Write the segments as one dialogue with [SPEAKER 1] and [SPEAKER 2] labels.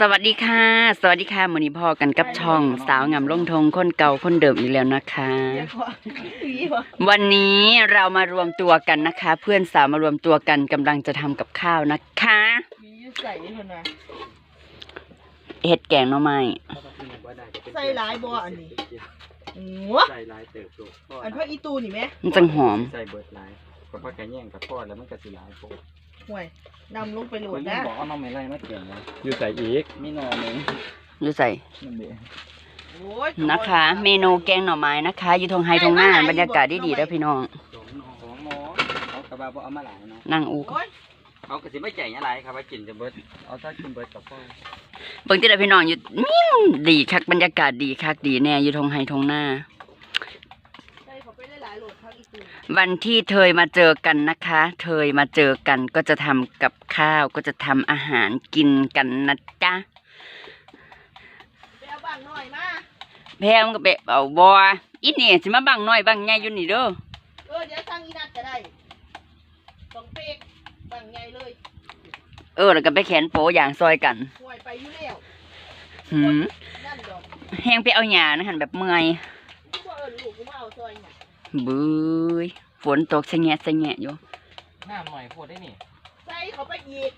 [SPEAKER 1] สวัสดีค่ะ สวัสดีค่ะมือนี้พอกันกับช่องสาวงามลงทงคนเก่าคนเดิมอีกแล้วนะคะ วันนี้เรามารวมตัวกันนะคะ เพื่อนสาวมารวมตัวกันกำลังจะทำกับข้าวนะคะ
[SPEAKER 2] มีใส่คนน่ะ
[SPEAKER 1] เห็ดแกงหน่อไม้
[SPEAKER 2] ใส่หลายบ่อันนี้หัว
[SPEAKER 3] ใส่ลายเติบโตพ่อ
[SPEAKER 2] อันพระอีตูนี่แหม
[SPEAKER 1] มันจังหอม
[SPEAKER 3] ใส่เบิดลายก็พักกันแย่งกับพ่อแล้วมันก็สิลายโพด
[SPEAKER 2] ห่วยนำลงไปโหล
[SPEAKER 3] มั
[SPEAKER 2] ด
[SPEAKER 3] น
[SPEAKER 2] นะ
[SPEAKER 3] บอกเอาน้องไม่ไล่มาเก่งนะอยู่ใส่อีกมีนอนหนึง
[SPEAKER 1] อยู่ใส่
[SPEAKER 3] นั่นเอง
[SPEAKER 2] โอ้ย
[SPEAKER 1] นะคะ เมนูแกงหน่อไม้นะคะ อยู่ทงไฮทงหน้าบรรยากาศดีๆแล้วพี่น้อง
[SPEAKER 3] สองนอสองหมอเขากระบาบ่เอามาหลายนะ
[SPEAKER 1] นั่งอู
[SPEAKER 2] โอ้ย
[SPEAKER 3] เขาก็สิไม่ใจอะไรครับว่ากินจะเบิดเอาถ้ากินเบิดกับพ่อ
[SPEAKER 1] เบิ่งที่ได้พี่น้องอยู่นิ่งดีคักบรรยากาศดีคักดีแน่อยู่ทงไฮทงหน้า วันที่เธยมาเจอกันนะคะ เธยมาเจอกันก็จะทำกับข้าวก็จะทำอาหารกินกันนะจ๊ะ
[SPEAKER 2] ไปเอาบ้างหน่อยมา
[SPEAKER 1] แพมก็ไปเอาบออีนี่สิมาบังน้อยบังใหญ่อยู่นี่เด้อ
[SPEAKER 2] เออเดี๋ยวสั่งอีนัดก็ได้ต้องเป๊กบางใหญ่เลย
[SPEAKER 1] เออแล้วก็ไปแขนโปอย่างซอยกัน
[SPEAKER 2] ห่วยไปอยู่แล้ว
[SPEAKER 1] หืม
[SPEAKER 2] นั่นดอก
[SPEAKER 1] แหงไปเอาหยานะหันแบบเมื่อย
[SPEAKER 2] กูบ่เอิ้นลูกกูมาเอาซอยน่ะ
[SPEAKER 1] บื้ยฝนตกสะแงะสะแงะอยู่
[SPEAKER 3] น้ำหน่อยโพดได้นี่
[SPEAKER 2] ใส่เขาไปอีก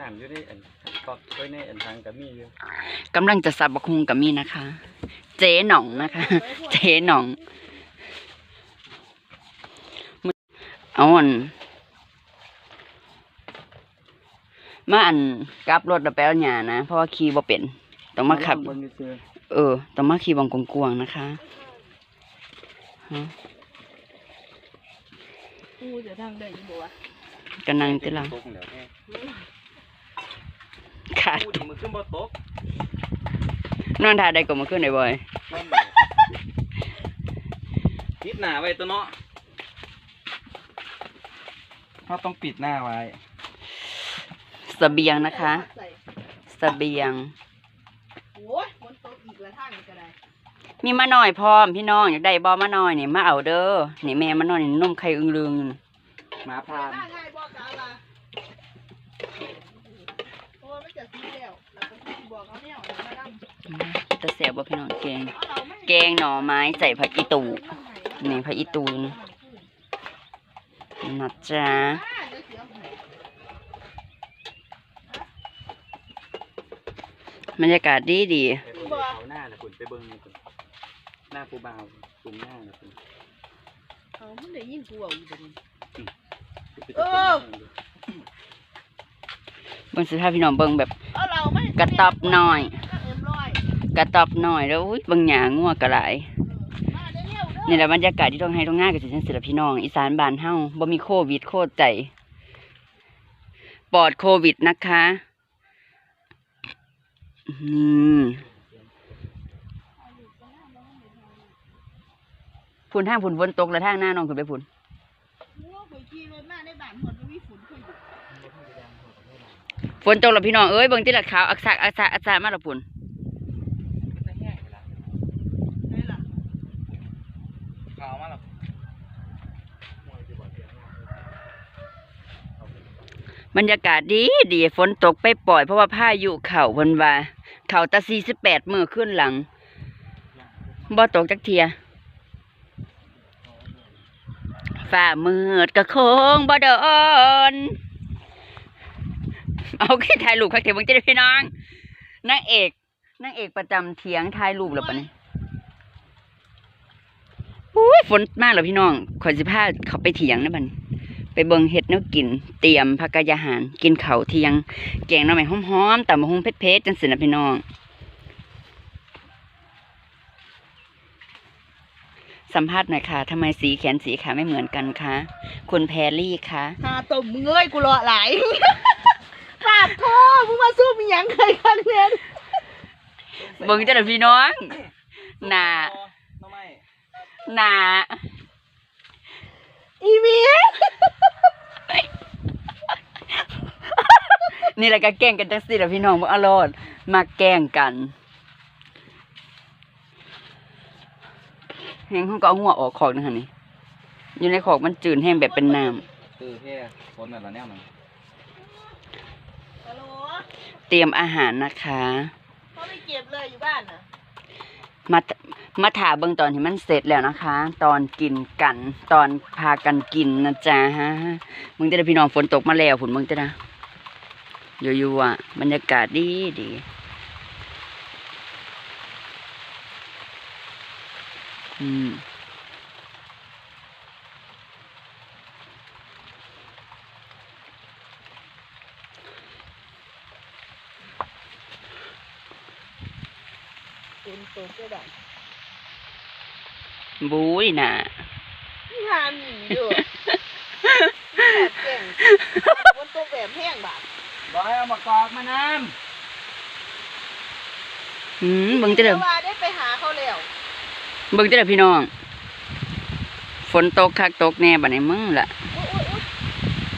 [SPEAKER 3] น้ำอยู่ในอันก๊อกไว้ในอันทางกับมีอยู่
[SPEAKER 1] กำลังจะสับบักคุงกับมี่นะคะ เจ๊หน่องนะคะ เจ๊หน่องเอาอันมาอันกลับรถแล้วไปเอาหยานะ เพราะว่าขี่บ่เป็น ต้องมาขับ
[SPEAKER 3] เบิ่งซื่อ
[SPEAKER 1] เออ ต้องมาขี่บังกวางๆนะคะฮะ
[SPEAKER 2] กูจะทางได้อยู่บ่วะ
[SPEAKER 1] กันนังติละ
[SPEAKER 3] ตกแล้วแม่
[SPEAKER 1] ขาด
[SPEAKER 3] พูดมือขึ้นบ่ตก
[SPEAKER 1] นอนทาได้ก็มาขึ้นได้บ่อย
[SPEAKER 3] ปิดหน้าไว้ตัวเนาะเขาต้องปิดหน้าไว้
[SPEAKER 1] เสบียงนะคะ
[SPEAKER 2] ใส่
[SPEAKER 1] เสบียง
[SPEAKER 2] โอ้ยฝนตกอีกแล้วทางนี้ก็ได้
[SPEAKER 1] มีมาหน่อยพร้อมพี่น้องอยากได้บ่มาหน่อยนี่มาเอาเด้อนี่แม่มาหน่อยนี่นมไข่อึงลึงอยู่นี่
[SPEAKER 3] หมาพราม
[SPEAKER 2] ทางไงบอกกาละโอ้ยไม่จะซื้อแล้วแล้วก็สิบอก
[SPEAKER 1] พี่น้องแกง แกงหน่อไม้ใส่ผักอีตูนี่ผักอีตูนนะจ๊ะ
[SPEAKER 2] อ่าเดี๋ยวเสียหา
[SPEAKER 1] บรรยากาศดีดีา
[SPEAKER 3] หน้าน่ะคุณไปเบิ่งนี่คุณหน้าผู้บ่าวตุ่มหน้าน่ะคุณ
[SPEAKER 2] เอามันได้ยินกูเอาอยู่บ่นี่
[SPEAKER 3] ไปตะโกนให้ดู
[SPEAKER 1] เบิ่งสิพาพี่น้องเบิ่งแบบ
[SPEAKER 2] เอาเราไม่
[SPEAKER 1] กระต๊อบน้อย
[SPEAKER 2] ก็เอ็มร้อย
[SPEAKER 1] กระตอบหน่อยแล้วอุ้ยบางหยางัวกระหลาย
[SPEAKER 2] เออมาได้เร็วเด้อ
[SPEAKER 1] นี่แหละบรรยากาศที่ต้องให้ต้องง่ายกับสิจังสิละพี่น้อง อีสานบ้านเฮาบ่มีโควิดโคตรใจปลอดโควิดนะคะนี่ ฝุ่นทางฝุ่นฝนตกแล้วทางหน้าน้องขึ้นไปฝุ่น
[SPEAKER 2] โอ้ข่อยขี่รถมาในบ้านหมดบ่มีฝนข่อยอยู่
[SPEAKER 1] ฝนตกแล้วพี่น้องเอ้ยเบิ่งติละขาวอักษักอักษะอักษะมาและฝุ่น
[SPEAKER 2] ไหนล่ะ
[SPEAKER 3] ข่าวมาแล้ว
[SPEAKER 1] บรรยากาศดีดีฝนตกไปปล่อยเพราะว่าพายุเข่าเพิ่นว่าเข่าตะ48มื้อขึ้นหลังบ่ตกจักเทีย ฝ่ามืดก็คงบ่โดนเอาขึ้นถ่ายรูปคักเถอะเบิ่งจะได้พี่น้องนางเอกนางเอกประจำเถียงถ่ายรูปแล้วปะเนี่อุ้ยฝนมากแล้วพี่น้องขอยสิพาเขาไปเถียงนะบันไปเบิ่งเฮ็ดนวกิน เตรียมพักกายาหาร กินเขาเทียง แกงหน่อไม้หอมๆแตำบักหุ่งเผ็ดๆจังซี่นะพี่น้อง สัมภาษณ์หน่อยค่ะทำไมสีแขนสีขาไม่เหมือนกันคะคุณแพรลี่คะ
[SPEAKER 2] หาตบมึงเอ้ยกูรอหลายปาดคอมึงมาสู้มีหยังเคยคันเรียน
[SPEAKER 1] เบิ่งจ้ะเด้อพี่น้องหน้า
[SPEAKER 3] น้องไม่
[SPEAKER 1] หน้า
[SPEAKER 2] อีเมีย
[SPEAKER 1] นี่แหละก็แกล้งกันจังซี่ล่ะพี่น้องบ่เอาโลดมาแกล้งกัน แฮงเขาก็เอาหัวออกขอกนึงหั่นนี่อยู่ในขอกมันจืดแห้งแบบเป็นน้ำ
[SPEAKER 3] คือแค่คนนั่นละแนวมัน
[SPEAKER 2] ฮัลโหล
[SPEAKER 1] เตรียมอาหารนะคะ
[SPEAKER 2] เขาไม่เก็บเลยอยู่บ้านน่ะ
[SPEAKER 1] มามาถาเบิ่งตอนที่มันเสร็จแล้วนะคะ ตอนกินกันตอนพากันกินนะจ๊ะฮะมึงจะได้พี่น้องฝนตกมาแล้วฝนมึงจะนะอยู่ๆอะบรรยากาศดีดี อืม
[SPEAKER 2] เป็นตัวก็ได้
[SPEAKER 1] บุ้ยน่ะ
[SPEAKER 2] นี่หาหนีอยู่แบบเก่งมันตัวแบบแห้งบาด
[SPEAKER 3] บอยเอามากอกมาน้
[SPEAKER 1] อืมเบิ่งจะเด้อ
[SPEAKER 2] ว่าได้ไปหาเขาแล้ว
[SPEAKER 1] เบิ่งเด้อพี่น้อง ฝนตกคักตกแน่บัดนี้มึงล่ะ
[SPEAKER 2] อุ๊ยอุ๊ยอุ๊ย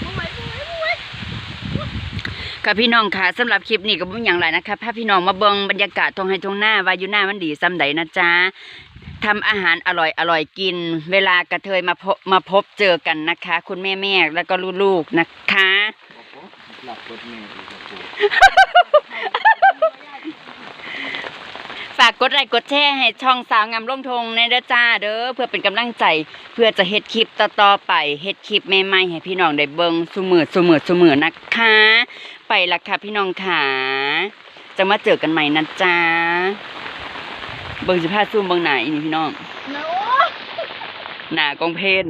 [SPEAKER 2] มึงไหวมึงไหวมึงไหว
[SPEAKER 1] ค่ะพี่น้องค่ะสำหรับคลิปนี้ก็บ่มีหยังไรนะคะพาพี่น้องมาเบิ่งบรรยากาศทงไห้ทงหน้าว่าอยู่หน้ามันดีซ้ำใดนะจ๊ะทำอาหารอร่อยอร่อยกิน เวลากระเทยมาพบมาพบเจอกันนะคะ คุณแม่แม่แล้วก็ลูกๆนะคะ
[SPEAKER 3] หลับรถเมล์อีกครับผม
[SPEAKER 1] ฝากกดไลค์กดแชร์ให้ช่องสาวงามลงทงในเด้อจ้าเด้อเพื่อเป็นกำลังใจ เพื่อจะเฮ็ดคลิปต่อๆไปเฮ็ดคลิปใหม่ๆให้พี่น้องได้เบิ่งซุมือซุมือซุมือนะคะ ไปละค่ะพี่น้องขาจะมาเจอกันใหม่นะจ๊ะเบิ่งสิพาซูมเบิ่งหน้าอีนี่พี่น้อง หน้ากองเพน